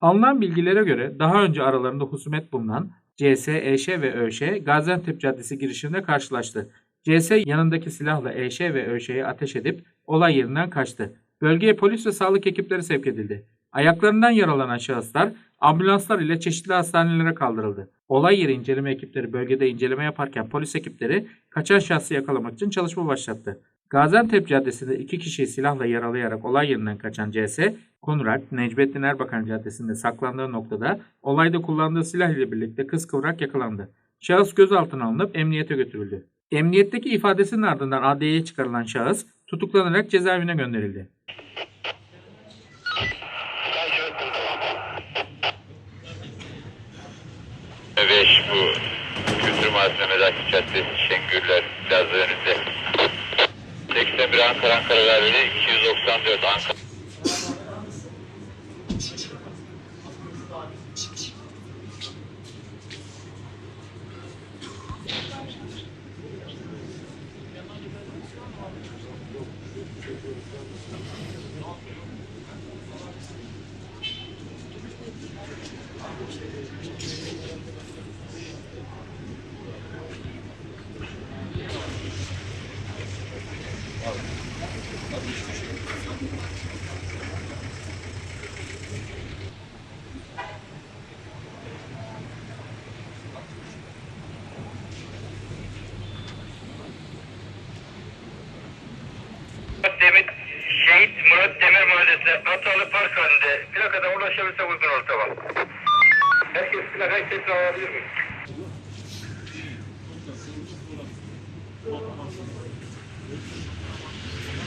Alınan bilgilere göre daha önce aralarında husumet bulunan CS, EŞ ve ÖŞ Gaziantep Caddesi girişinde karşılaştı. CS yanındaki silahla EŞ ve ÖŞ'ye ateş edip olay yerinden kaçtı. Bölgeye polis ve sağlık ekipleri sevk edildi. Ayaklarından yaralanan şahıslar ambulanslar ile çeşitli hastanelere kaldırıldı. Olay yeri inceleme ekipleri bölgede inceleme yaparken polis ekipleri kaçan şahsı yakalamak için çalışma başlattı. Gaziantep Caddesi'nde iki kişiyi silahla yaralayarak olay yerinden kaçan CS, Konurak, Necmettin Erbakan Caddesi'nde saklandığı noktada olayda kullandığı silah ile birlikte kız kıvrak yakalandı. Şahıs gözaltına alınıp emniyete götürüldü. Emniyetteki ifadesinin ardından adliyeye çıkarılan şahıs tutuklanarak cezaevine gönderildi. Beş bu Kültür Malzeme Zaki Caddesi Şengürler Verveli 294 Ankara. Demir, Şehit Murat Demir Mahallesi'ne Batalı Park halinde plakadan ulaşabilirse. Herkes plakayı sesini alabilir mi? Thank you.